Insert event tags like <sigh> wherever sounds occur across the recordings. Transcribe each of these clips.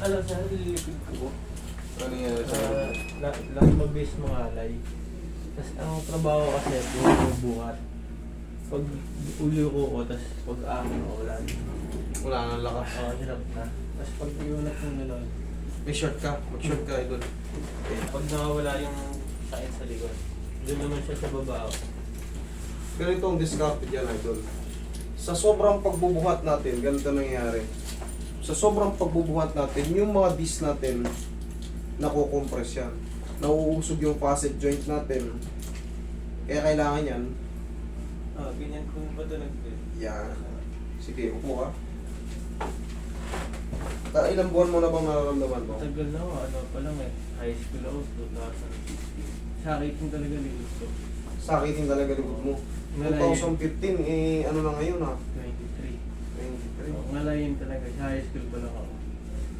Ano, sa nililipid ko. Ano yan? Uh, lang mag-base mga alay. Tapos ang trabaho kasi, buhat. Pag ulo ko ko, tapos pag amin ko, wala. Wala nang lakas. Oo, hirap na. Tapos pag iunat mo gano'n, May short ka. Mag-short ka, idol. Okay. pag nawawala yung sakit sa likod, doon naman siya sa baba. oh. Ganito ang discard dyan, idol. Sa sobrang pagbubuhat natin, ganito nangyayari. Sa sobrang pagbubuhat natin, yung mga disc natin, nakukompress yan. Nauusog yung facet joint natin. Kaya kailangan yan, Ah, ganyan kung ba ito nag yan. Sige, upo ka. Ta ilang buwan mo na bang nararamdaman mo? Tagal na ako, ano pa lang eh. High school ako, 2000. Sakit yung talaga likod ko. Sakitin talaga likod mo. Ngalayin. 2015, eh, ano na ngayon ha? 23. 23. Oh, ngalayin talaga. Sa high school pa lang ako.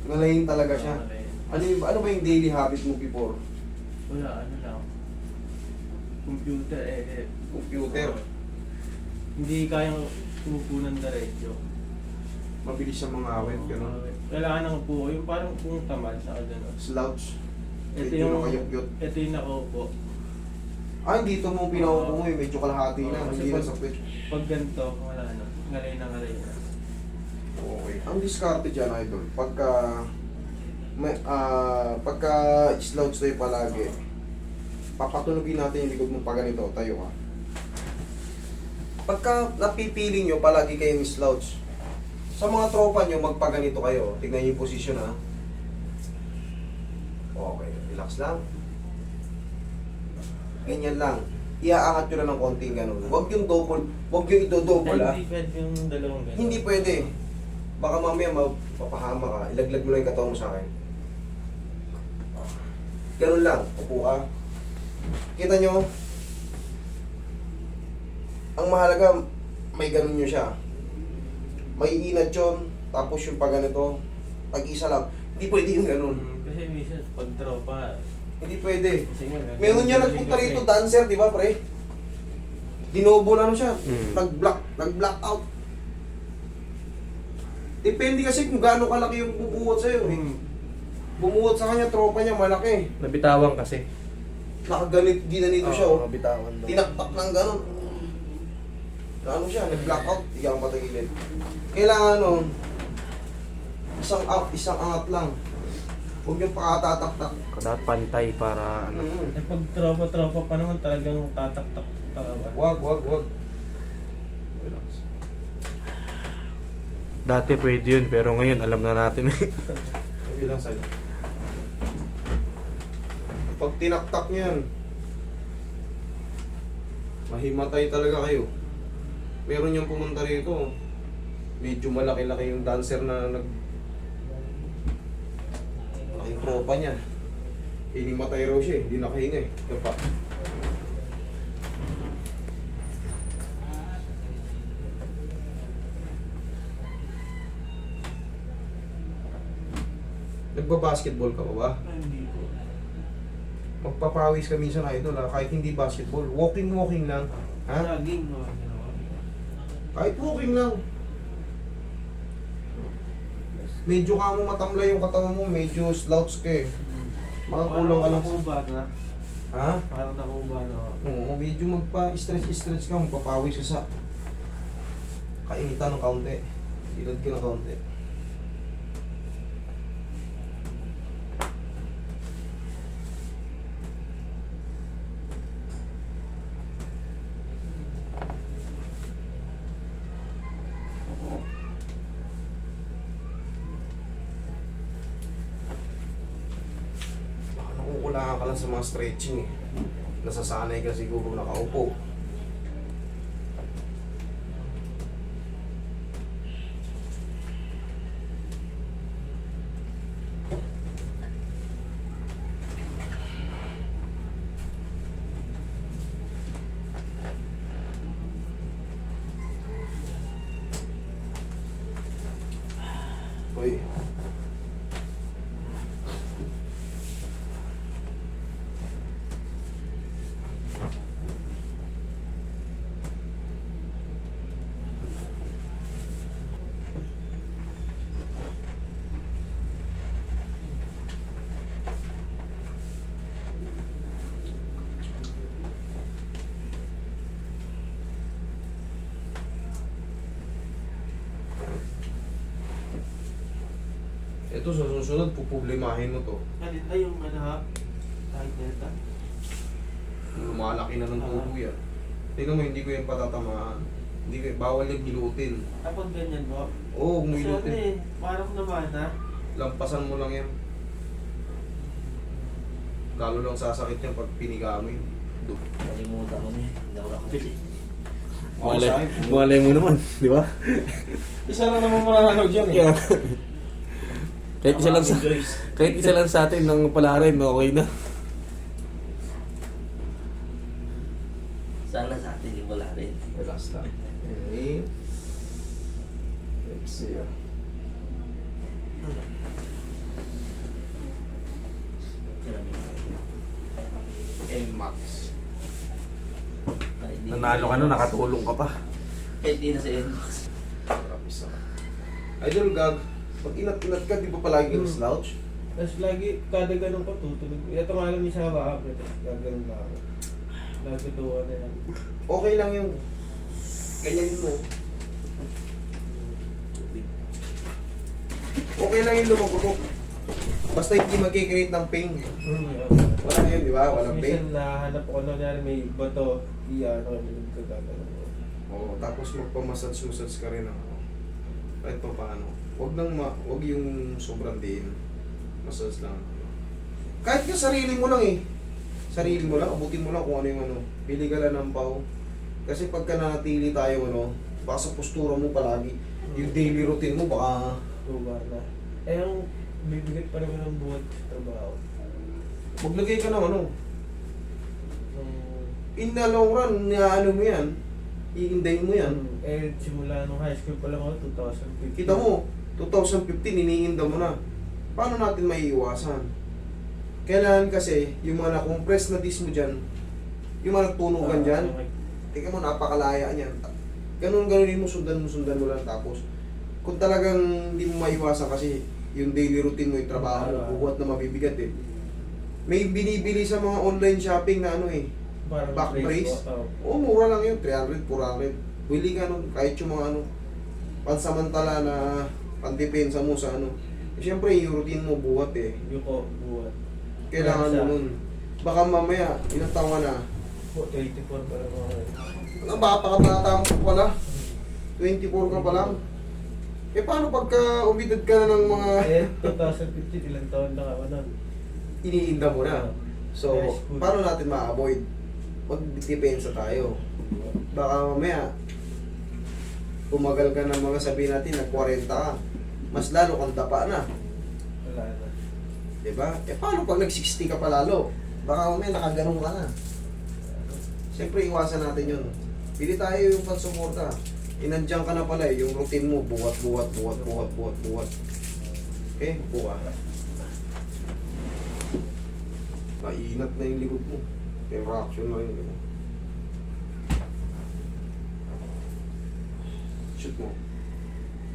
Ngalayin talaga siya. Oo, ngalayin. Ano, yung, ano ba yung daily habit mo before? Wala, ano lang. Computer, eh, eh. Computer. Hindi kayang umupo ng diretso. Mabilis sa mga awit, gano'n. Kailangan ng upo. Yung parang kung tamad sa gano'n. Slouch. Ito Medyo yung, nakayukyot. ito yung nakaupo. Ah, dito mo pinaupo mo eh. Medyo kalahati Oo, na. kasi Hindi na pag- sa pwede. Pag ganito, wala na. Ngalay na ngalay na. Okay. Ang diskarte dyan, idol, pagka may, ah, pagka slouch tayo palagi, papatunogin natin yung likod mo pa ganito, tayo ka. Pagka napipiling nyo, palagi kayong slouch. Sa mga tropa nyo, magpaganito kayo. Tignan yung posisyon ha. Okay, relax lang. Ganyan lang. Iaangat nyo lang ng konting ganun. Huwag yung double, huwag yung ito-double ha. Hindi pwede yung dalawang ganun. Hindi pwede. Baka mamaya mapapahama ka. Ilaglag mo lang yung katawan mo sa akin. Ganun lang. Upo ka. Kita nyo? Ang mahalaga, may ganun nyo siya. May inat yun. Tapos yung pag ganito, pag-isa lang. Hindi pwede yung ganun. Mm, Kasi minsan, pag tropa, Hindi pwede. Meron niya nagpunta rito, dancer, di ba pre? Dinobo na ano siya. Mm. Nag-block, nag-block out. Depende kasi kung gaano kalaki yung bubuhat sa'yo. Eh. Mm. Bumuhat sa kanya, tropa niya malaki. Nabitawan kasi. Nakaganit, ginanito siya. Oh. nabitawan Tinaktak ng gano'n. Ano siya, nag-block out, hindi ka matagilid. Kailangan ano, isang up, isang angat lang. Huwag yung pakatataktak. Dapat pantay para ano. Mm. Eh pag tropa-tropa pa naman talagang tatak-tak talaga. Wag, wag, wag. Relax. Dati pwede yun, pero ngayon alam na natin. <laughs> Sabi lang sa'yo. Pag tinaktak niyo yan, mahimatay talaga kayo. Meron yung pumunta rito, medyo malaki-laki yung dancer na nag... Malaking tropa niya. Hinimatay raw siya eh, hindi nakahinga eh. Ito pa. Nagba-basketball ka pa ba? Hindi po. Magpapawis ka minsan idol ha, kahit hindi basketball. Walking-walking lang. Ha? Jogging, no? Kahit walking lang. Medyo ka mo matamlay yung katawan mo, medyo slouch ka eh. Mga kulang ka lang. nakuba na. Ha? Parang nakuba na. Oo, medyo magpa-stretch-stretch ka, magpapawis ka sa kainitan ng kaunti. Ilad ka ng kaunti. Baka nakukulangan ka lang sa mga stretching eh. Nasasanay ka siguro nakaupo. Ito sa susunod, puproblemahin mo to. Kanina yung ano ha? Kahit neta. Lumalaki na ng tubo yan. Tingnan mo, hindi ko yan patatamaan. Hindi ko, bawal yung gilutin. Kapag ganyan mo. Oo, oh, Kasi ano gilutin. eh, parang naman ha? Lampasan mo lang yan. Lalo lang sasakit yan pag piniga mo yun. Du- Kalimutan ko na eh. Hindi ako nakabili. Ako sa akin, Malay mo naman, di ba? Isa lang naman mananalo dyan eh. Kahit isa lang sa, kahit isa lang sa atin ng pala rin, okay na. Sana sa atin yung wala rin. Relax lang. Okay. Exhale. M-Max. Kahit di- Nanalo ka na, nakatulong ka pa. Kahit di na sa isa. Idol Gag, pag inat-inat ka, di ba palagi Hmm. yung slouch? Tapos lagi, kada ganun ko tutulog. Ito nga lang isa hawakan ko. Tapos gaganon na ako. Nagtutuwa na yan. Okay lang yung ganyan mo. Okay lang yung lumagubok. Basta hindi magkikreate ng pain. Hmm, Wala yun, di ba? Walang pain. Minsan nahanap ko na nangyari may bato. Iya, ano, nilog ka gaganon ko. Oo, tapos magpamassage-massage ka rin ano. Kahit pa paano. Huwag nang ma, huwag yung sobrang din. Massage lang. Kahit yung sarili mo lang eh. Sarili mo lang, abutin mo lang kung ano yung ano. Pili ka lang ng pau. Kasi pagka nanatili tayo ano, baka sa postura mo palagi, yung daily routine mo baka Tuba na. Eh, yung bibigat pa naman ng buhat sa trabaho. maglagay ka ng ano. Nung, In the long run, ano mo yan, iindayin mo yan. eh, simula nung high school pa lang ako, 2015. Kita mo, 2015, iniinda mo na. Paano natin maiiwasan? Kailangan kasi, yung mga na-compress na disc mo dyan, yung mga nagtunugan dyan, tingnan mo, napakalaya niyan. Ganun, ganunin mo, sundan mo, sundan mo lang. Tapos, kung talagang hindi mo maiwasan kasi yung daily routine mo, yung trabaho mo, buhat na mabibigat eh. May binibili sa mga online shopping na ano eh, Parang back brace. Oh. Oo, mura lang yun. 300, 400. Bili ka nun, kahit yung mga ano, pansamantala na pandepensa mo sa ano. Eh, Siyempre, yung routine mo buhat eh. Yuko, buhat. Kailangan mo nun. Baka mamaya, ilang taon ka na. Oh, 84 pa lang ako. eh. Ano, bata ka bata mo pala. 24 ka pa lang. Eh, paano pagka umidad ka na ng mga Eh, 2015, ilang taon na ako nun. iniinda mo na? So, High school. paano natin ma-avoid? Magdepensa tayo. Baka mamaya, umagal ka ng mga sabihin natin, nag-40 ka. Mas lalo kang dapa na. Wala na. Diba? Eh paano pag nag-60 ka pa lalo? Baka mamaya nakaganong ka na. Siyempre iwasan natin yun. Pili tayo yung pansuporta. Inadyan ka na pala eh, yung routine mo, buhat, buhat, buhat, buhat, buhat, buhat. Okay, buka. Mainat na yung likod mo. May reaction na yung likod. Shoot mo.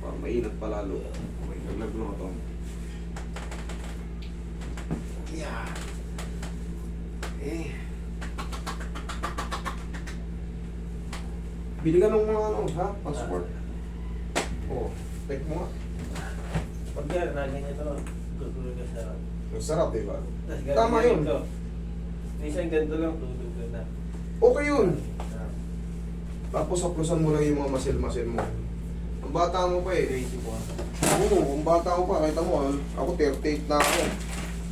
Para mainat pa lalo. Okay, naglag mo ito. Yeah. Eh. Bili ka ng mga ano, ha? Passport. Oo. Oh, take mo nga. Pag yan, naganyan to, tutulog ka sa... Ang sarap, di ba? Tas Tama yun. to. Minsan ganito lang, tulog ka na. Okay yun. Tapos haplusan mo lang yung mga masil-masil mo. Ang bata mo pa eh. 84. Oo, ang bata mo pa. Kita mo, ah, ako 38 na ako.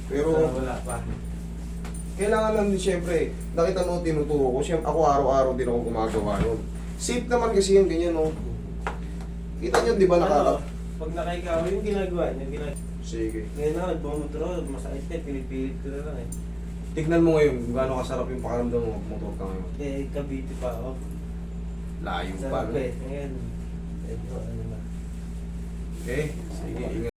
Pero, Pero wala pa. kailangan lang din siyempre, nakita mo tinuturo ko, siyempre ako araw-araw din ako gumagawa yun. Safe naman kasi yun, ganyan no. Kita nyo, di ba Ano, nakaka... pag nakikawa yung ginagawa niya, ginagawa. Sige. Ngayon na, ako, masakit na, pinipilit ko na lang eh. Tignan mo ngayon kung gaano kasarap yung pakaramdam mo motor ka ngayon. Eh, Cavite pa ako. Layo pa. Sarap no? eh. Ngayon, medyo ano na. Okay, sige, ingat.